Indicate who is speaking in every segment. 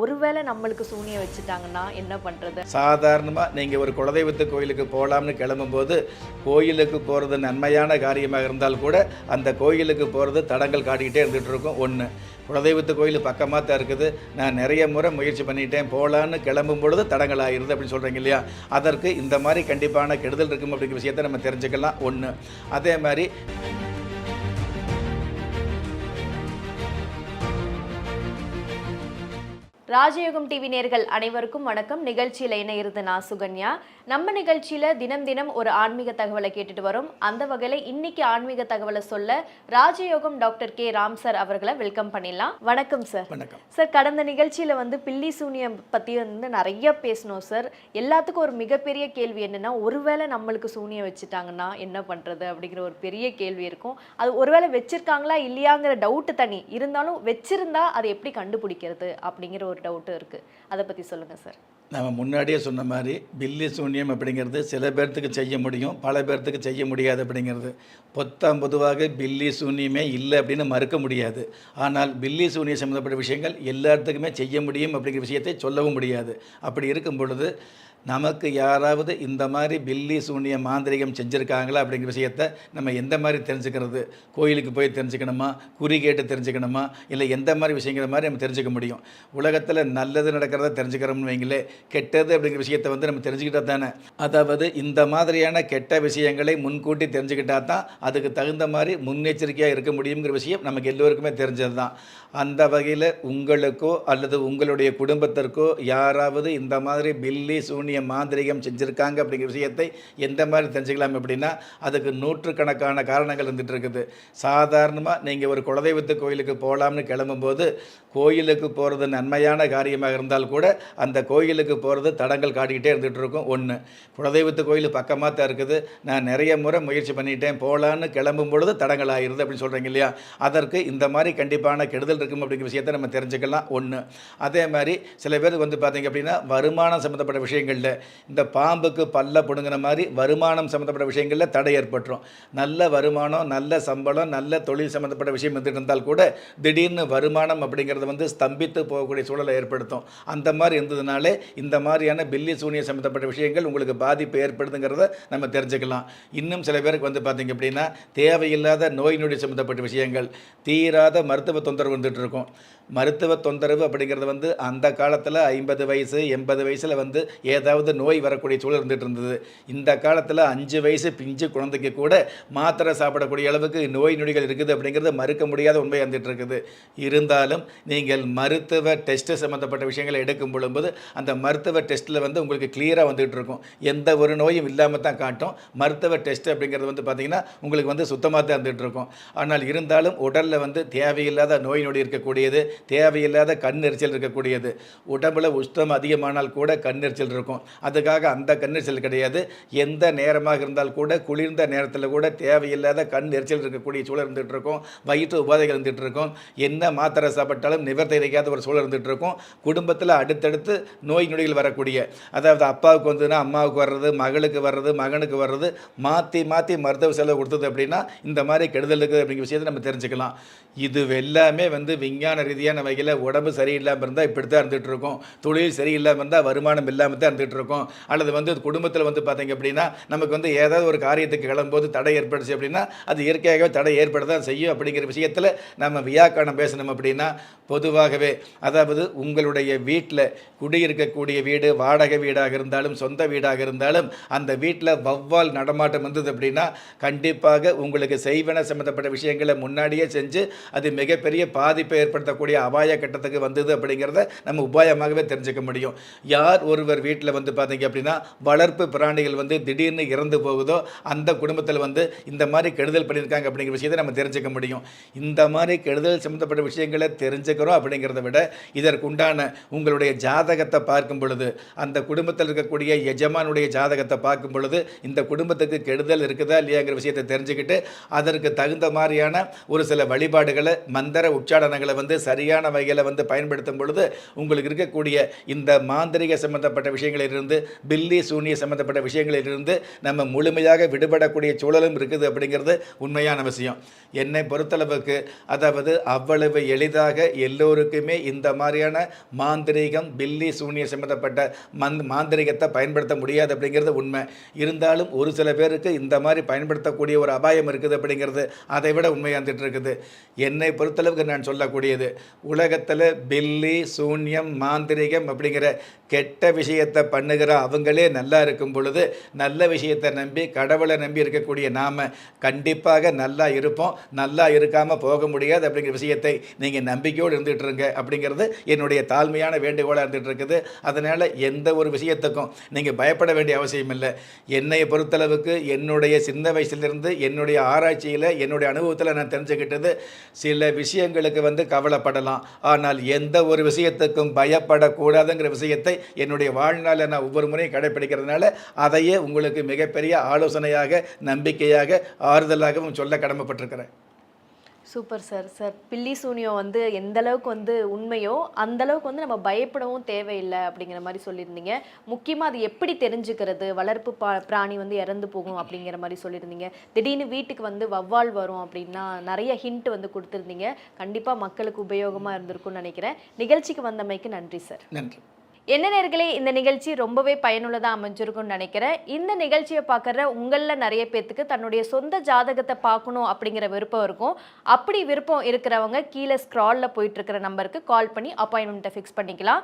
Speaker 1: ஒருவேளை நம்மளுக்கு சூனிய வச்சுட்டாங்கன்னா என்ன பண்ணுறது
Speaker 2: சாதாரணமாக நீங்கள் ஒரு குலதெய்வத்து கோயிலுக்கு போகலாம்னு கிளம்பும்போது கோயிலுக்கு போகிறது நன்மையான காரியமாக இருந்தால் கூட அந்த கோயிலுக்கு போகிறது தடங்கள் காட்டிக்கிட்டே இருந்துகிட்டு இருக்கும். ஒன்று குலதெய்வத்து கோயில் பக்கமாக தான் இருக்குது. நான் நிறைய முறை முயற்சி பண்ணிட்டேன். போகலான்னு கிளம்பும் பொழுது தடங்கள் ஆகிருது அப்படின்னு சொல்கிறீங்க இல்லையா? அதற்கு இந்த மாதிரி கண்டிப்பான கெடுதல் இருக்கும் அப்படிங்கிற விஷயத்தை நம்ம தெரிஞ்சுக்கலாம். ஒன்று அதே மாதிரி
Speaker 1: ராஜயோகம் டிவி நேர்கள் அனைவருக்கும் வணக்கம். நிகழ்ச்சியில இணையிறது நான் சுகன்யா. நம்ம நிகழ்ச்சியில தினம் தினம் ஒரு ஆன்மீக தகவலை கேட்டுட்டு வரோம். அந்த வகையில இன்னைக்கு ஆன்மீக தகவலை சொல்ல ராஜயோகம் டாக்டர் கே. ராம் சார் அவர்களை வெல்கம் பண்ணிடலாம். வணக்கம் சார்.
Speaker 2: வணக்கம்.
Speaker 1: சார் கடந்த நிகழ்ச்சியில வந்து பில்லி சூனியம் பத்தி வந்து நிறைய பேசணும் சார். எல்லாத்துக்கும் ஒரு மிகப்பெரிய கேள்வி என்னன்னா ஒருவேளை நம்மளுக்கு சூனியம் வச்சுட்டாங்கன்னா என்ன பண்றது அப்படிங்கிற ஒரு பெரிய கேள்வி இருக்கும். அது ஒருவேளை வச்சிருக்காங்களா இல்லையாங்கிற டவுட் தனி. இருந்தாலும் வச்சிருந்தா அதை எப்படி கண்டுபிடிக்கிறது அப்படிங்கிற ஒரு டவுட்டும் இருக்குது அதை பற்றி சொல்லுங்கள் சார்
Speaker 2: நம்ம முன்னாடியே சொன்ன மாதிரி பில்லி சூன்யம் அப்படிங்கிறது சில பேர்த்துக்கு செய்ய முடியும் பல பேர்த்துக்கு செய்ய முடியாது அப்படிங்கிறது. பொத்தாம் பொதுவாக பில்லி சூன்யமே இல்லை அப்படின்னு மறுக்க முடியாது. ஆனால் பில்லி சூன்யம் சம்மந்தப்பட்ட விஷயங்கள் எல்லாத்துக்குமே செய்ய முடியும் அப்படிங்கிற விஷயத்தை சொல்லவும் முடியாது. அப்படி இருக்கும் பொழுது நமக்கு யாராவது இந்த மாதிரி பில்லி சூனிய மாந்திரிகம் செஞ்சுருக்காங்களா அப்படிங்கிற விஷயத்த நம்ம எந்த மாதிரி தெரிஞ்சுக்கிறது? கோயிலுக்கு போய் தெரிஞ்சுக்கணுமா? குறி கேட்டு தெரிஞ்சுக்கணுமா? இல்லை எந்த மாதிரி விஷயங்கிற மாதிரி நம்ம தெரிஞ்சுக்க முடியும்? உலகத்தில் நல்லது நடக்கிறத தெரிஞ்சுக்கிறோம்னு வைங்களே கெட்டது அப்படிங்கிற விஷயத்தை வந்து நம்ம தெரிஞ்சுக்கிட்டா தானே? அதாவது இந்த மாதிரியான கெட்ட விஷயங்களை முன்கூட்டி தெரிஞ்சுக்கிட்டா தான் அதுக்கு தகுந்த மாதிரி முன்னெச்சரிக்கையாக இருக்க முடியுங்கிற விஷயம் நமக்கு எல்லோருக்குமே தெரிஞ்சது தான். அந்த வகையில் உங்களுக்கோ அல்லது உங்களுடைய குடும்பத்திற்கோ யாராவது இந்த மாதிரி பில்லி சூனிய மாந்திரிகம் செஞ்சுருக்காங்க அப்படிங்கிற விஷயத்தை எந்த மாதிரி தெரிஞ்சுக்கலாம் அப்படின்னா அதுக்கு நூற்றுக்கணக்கான காரணங்கள் இருந்துகிட்டு இருக்குது. சாதாரணமாக நீங்கள் ஒரு குலதெய்வத்து கோயிலுக்கு போகலாம்னு கிளம்பும்போது கோயிலுக்கு போகிறது நன்மையான காரியமாக இருந்தால் கூட அந்த கோயிலுக்கு போகிறது தடங்கள் காட்டிக்கிட்டே இருந்துகிட்டு இருக்கும். ஒன்று குலதெய்வத்து கோயில் பக்கமாக தான் இருக்குது. நான் நிறைய முறை முயற்சி பண்ணிட்டேன் போகலான்னு கிளம்பும் பொழுது தடங்கள் ஆயிடுது அப்படின்னு சொல்கிறீங்க இல்லையா? அதற்கு இந்த மாதிரி கண்டிப்பான கெடுதல் இருக்கும் அப்படிங்கிற விஷயத்தை நம்ம தெரிஞ்சுக்கலாம். ஒன்று அதே மாதிரி சில பேருக்கு வந்து பார்த்தீங்க அப்படின்னா வருமானம் சம்மந்தப்பட்ட விஷயங்கள் விஷயங்களில் இந்த பாம்புக்கு பல்ல பிடுங்கின மாதிரி வருமானம் சம்மந்தப்பட்ட விஷயங்களில் தடை ஏற்பட்டுரும். நல்ல வருமானம் நல்ல சம்பளம் நல்ல தொழில் சம்மந்தப்பட்ட விஷயம் வந்துட்டு இருந்தால் கூட திடீர்னு வருமானம் அப்படிங்கிறது வந்து ஸ்தம்பித்து போகக்கூடிய சூழலை ஏற்படுத்தும். அந்த மாதிரி இருந்ததுனாலே இந்த மாதிரியான பில்லி சூனிய சம்மந்தப்பட்ட விஷயங்கள் உங்களுக்கு பாதிப்பு ஏற்படுதுங்கிறத நம்ம தெரிஞ்சுக்கலாம். இன்னும் சில பேருக்கு வந்து பார்த்திங்க அப்படின்னா தேவையில்லாத நோய் நொடி சம்மந்தப்பட்ட விஷயங்கள் தீராத மருத்துவ தொந்தரவு வந்துட்டு இருக்கும் மருத்துவ தொந்தரவு அப்படிங்கிறது வந்து அந்த காலத்தில் ஐம்பது வயசு எண்பது வயசில் வந்து ஏதாவது நோய் வரக்கூடிய சூழல் இருந்துகிட்டு இருந்தது. இந்த காலத்தில் அஞ்சு வயசு பிஞ்சு குழந்தைக்கு கூட மாத்திரை சாப்பிடக்கூடிய அளவுக்கு நோய் நொடிகள் இருக்குது அப்படிங்கிறது மறுக்க முடியாத உண்மை வந்துட்டு இருக்குது. இருந்தாலும் நீங்கள் மருத்துவ டெஸ்ட்டு சம்மந்தப்பட்ட விஷயங்களை எடுக்கும் பொழுது அந்த மருத்துவ டெஸ்ட்டில் வந்து உங்களுக்கு கிளியராக வந்துகிட்டு இருக்கும். எந்த ஒரு நோயும் இல்லாமல் தான் காட்டும். மருத்துவ டெஸ்ட் அப்படிங்கிறது வந்து பார்த்திங்கன்னா உங்களுக்கு வந்து சுத்தமாக தான் இருந்துகிட்டு இருக்கும். ஆனால் இருந்தாலும் உடலில் வந்து தேவையில்லாத நோய் நொடி இருக்கக்கூடியது தேவையில்லாத கண் எரிச்சல் இருக்கக்கூடியது. உடம்புல உஷ்ணம் அதிகமானால் கூட கண் எரிச்சல் இருக்கும். அதுக்காக அந்த கண் எரிச்சல் கிடையாது. எந்த நேரமாக இருந்தால் கூட குளிர்ந்த நேரத்தில் கூட தேவையில்லாத கண் எரிச்சல் இருக்கக்கூடிய சூழல் இருந்துகிட்டு இருக்கும். வயிற்று உபாதைகள் இருந்துகிட்டு இருக்கும். என்ன மாத்திரை சாப்பிட்டாலும் நிவர்த்தி கிடைக்காத ஒரு சூழல் இருந்துகிட்டு இருக்கும். குடும்பத்தில் அடுத்தடுத்து நோய் நொடிகள் வரக்கூடிய அதாவது அப்பாவுக்கு வந்ததுன்னா அம்மாவுக்கு வர்றது மகளுக்கு வர்றது மகனுக்கு வர்றது மாற்றி மாற்றி மருத்துவ செலவு கொடுத்தது அப்படின்னா இந்த மாதிரி கெடுதல் இருக்குது அப்படிங்கிற விஷயத்தை நம்ம தெரிஞ்சுக்கலாம். இது எல்லாமே வந்து விஞ்ஞான ரீதியான வகையில் உடம்பு சரியில்லாமல் இருந்தால் இப்படி தான் இருந்துகிட்டு இருக்கும். தொழில் சரியில்லாமல் இருந்தால் வருமானம் இல்லாமல் தான் இருந்துகிட்டு இருக்கும் அல்லது வந்து குடும்பத்தில் வந்து பார்த்தீங்க அப்படின்னா நமக்கு வந்து ஏதாவது ஒரு காரியத்துக்கு கிளம்பும்போது தடை ஏற்படுச்சு அப்படின்னா அது இயற்கையாகவே தடை ஏற்பட தான் செய்யும் அப்படிங்கிற விஷயத்தில் நம்ம வியாக்கரணம் பேசணும் அப்படின்னா பொதுவாகவே அதாவது உங்களுடைய வீட்டில் குடியிருக்கக்கூடிய வீடு வாடகை வீடாக இருந்தாலும் சொந்த வீடாக இருந்தாலும் அந்த வீட்டில் வவ்வால் நடமாட்டம் வந்தது அப்படின்னா கண்டிப்பாக உங்களுக்கு செய்வன சம்மந்தப்பட்ட விஷயங்களை முன்னாடியே செஞ்சு அது மிகப்பெரிய பாதிப்பை ஏற்படுத்தக்கூடிய அபாய கட்டத்துக்கு வந்தது அப்படிங்கிறத நம்ம உபாயமாகவே தெரிஞ்சுக்க முடியும். யார் ஒருவர் வீட்டில் வந்து பார்த்தீங்க அப்படின்னா வளர்ப்பு பிராணிகள் வந்து திடீர்னு இறந்து போகுதோ அந்த குடும்பத்தில் வந்து இந்த மாதிரி கெடுதல் பண்ணியிருக்காங்க அப்படிங்கிற விஷயத்தை நம்ம தெரிஞ்சுக்க முடியும். இந்த மாதிரி கெடுதல் சம்மந்தப்பட்ட விஷயங்களை தெரிஞ்சுக்கிறோம் அப்படிங்கிறத விட இதற்குண்டான உங்களுடைய ஜாதகத்தை பார்க்கும் பொழுது அந்த குடும்பத்தில் இருக்கக்கூடிய எஜமானுடைய ஜாதகத்தை பார்க்கும் பொழுது இந்த குடும்பத்துக்கு கெடுதல் இருக்குதா இல்லையாங்கிற விஷயத்தை தெரிஞ்சுக்கிட்டு அதற்கு தகுந்த மாதிரியான ஒரு சில வழிபாடுகளை மந்திர உச்சாடனங்களை வந்து சரியான வகையில் வந்து பயன்படுத்தும் பொழுது உங்களுக்கு இருக்கக்கூடிய இந்த மாந்திரிக சம்பந்தப்பட்ட விஷயங்களிலிருந்து பில்லி சூனிய சம்பந்தப்பட்ட விஷயங்களிலிருந்து நம்ம முழுமையாக விடுபடக்கூடிய சூழலும் இருக்குது அப்படிங்கிறது உண்மையான விஷயம். என்னை பொறுத்தளவுக்கு அதாவது அவ்வளவு எளிதாக எல்லோருக்குமே இந்த மாதிரியான மாந்திரீகம் பில்லி சூனிய சம்பந்தப்பட்ட மந்த் மாந்திரிகத்தை பயன்படுத்த முடியாது அப்படிங்கிறது உண்மை. இருந்தாலும் ஒரு சில பேருக்கு இந்த மாதிரி பயன்படுத்தக்கூடிய ஒரு அபாயம் இருக்குது அப்படிங்கிறது அதை விட உண்மையாந்துட்டு இருக்குது. என்னை பொறுத்தளவுக்கு நான் சொல்லக்கூடியது உலகத்தில் பில்லி சூன்யம் மாந்திரிகம் அப்படிங்கிற கெட்ட விஷயத்தை பண்ணுகிற அவங்களே நல்லா இருக்கும் பொழுது நல்ல விஷயத்தை நம்பி கடவுளை நம்பி இருக்கக்கூடிய நாம் கண்டிப்பாக நல்லா இருப்போம். நல்லா இருக்காமல் போக முடியாது அப்படிங்கிற விஷயத்தை நீங்கள் நம்பிக்கையோடு இருந்துகிட்டு இருங்க அப்படிங்கிறது என்னுடைய தாழ்மையான வேண்டுகோளாக இருந்துகிட்டு இருக்குது. அதனால் எந்த ஒரு விஷயத்துக்கும் நீங்கள் பயப்பட வேண்டிய அவசியம் இல்லை. என்னை பொறுத்தளவுக்கு என்னுடைய சின்ன வயசுலேருந்து என்னுடைய ஆராய்ச்சியில் என்னுடைய அனுபவத்தில் நான் தெரிஞ்சுக்கிட்டது சில விஷயங்களுக்கு வந்து கவலைப்படலாம். ஆனால் எந்த ஒரு விஷயத்துக்கும் பயப்படக்கூடாதுங்கிற விஷயத்தை என்னுடைய வாழ்நாள் வாழ்நாளில் நான் ஒவ்வொரு முறையும் கடைப்பிடிக்கிறதுனால அதையே உங்களுக்கு மிகப்பெரிய ஆலோசனையாக நம்பிக்கையாக ஆறுதலாகவும் சொல்ல கடமைப்பட்டிருக்கிறேன்.
Speaker 1: Super sir. சார் பில்லி சூனியம் வந்து எந்த அளவுக்கு வந்து உண்மையோ அந்த அளவுக்கு வந்து நம்ம பயப்படவும் தேவையில்லை அப்படிங்கிற மாதிரி சொல்லியிருந்தீங்க. முக்கியமாக அது எப்படி தெரிஞ்சுக்கிறது? வளர்ப்பு பா பிராணி வந்து இறந்து போகும் அப்படிங்கிற மாதிரி சொல்லியிருந்தீங்க. திடீர்னு வீட்டுக்கு வந்து வவ்வால் வரும் அப்படின்னா நிறைய ஹிண்ட் வந்து கொடுத்துருந்தீங்க. கண்டிப்பாக மக்களுக்கு உபயோகமாக இருந்திருக்கும்னு நினைக்கிறேன். நிகழ்ச்சிக்கு வந்தமைக்கு நன்றி சார்.
Speaker 2: நன்றி.
Speaker 1: என்ன நேர்களே இந்த நிகழ்ச்சி ரொம்பவே பயனுள்ளதாக அமைஞ்சிருக்கும்னு நினைக்கிறேன். இந்த நிகழ்ச்சியை பார்க்குற உங்களில் நிறைய பேர்த்துக்கு தன்னுடைய சொந்த ஜாதகத்தை பார்க்கணும் அப்படிங்கிற விருப்பம் இருக்கும். அப்படி விருப்பம் இருக்கிறவங்க கீழே ஸ்க்ராலில் போயிட்டு இருக்கிற நம்பருக்கு கால் பண்ணி அப்பாயின்மெண்ட்டை ஃபிக்ஸ் பண்ணிக்கலாம்.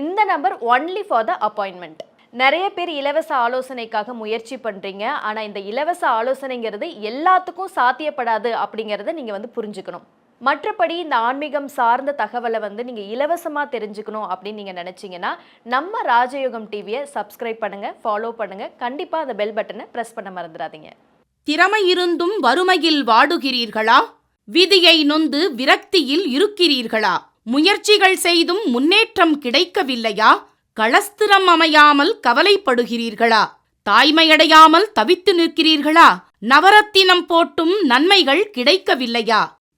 Speaker 1: இந்த number only for the appointment நிறைய பேர் இலவச ஆலோசனைக்காக முயற்சி பண்ணுறீங்க ஆனால் இந்த இலவச ஆலோசனைங்கிறது எல்லாத்துக்கும் சாத்தியப்படாது அப்படிங்கிறத நீங்கள் வந்து புரிஞ்சுக்கணும். மற்றபடி இந்த ஆன்மீகம் சார்ந்த தகவலை வந்து நீங்கள் இலவசமாக தெரிஞ்சுக்கணும் அப்படின்னு நீங்கள் நினச்சிங்கன்னா நம்ம ராஜயோகம் டிவியை சப்ஸ்கிரைப் பண்ணுங்கள் ஃபாலோ பண்ணுங்கள் கண்டிப்பாக அந்த பெல் பட்டனை ப்ரெஸ் பண்ண மறந்துடாதீங்க.
Speaker 3: திறமை இருந்தும் வறுமையில் வாடுகிறீர்களா? விதியை நொந்து விரக்தியில் இருக்கிறீர்களா? முயற்சிகள் செய்தும் முன்னேற்றம் கிடைக்கவில்லையா? களஸ்திரம் அமையாமல் கவலைப்படுகிறீர்களா? தாய்மையடையாமல் தவித்து நிற்கிறீர்களா? நவரத்தினம் போட்டும் நன்மைகள் கிடைக்கவில்லையா?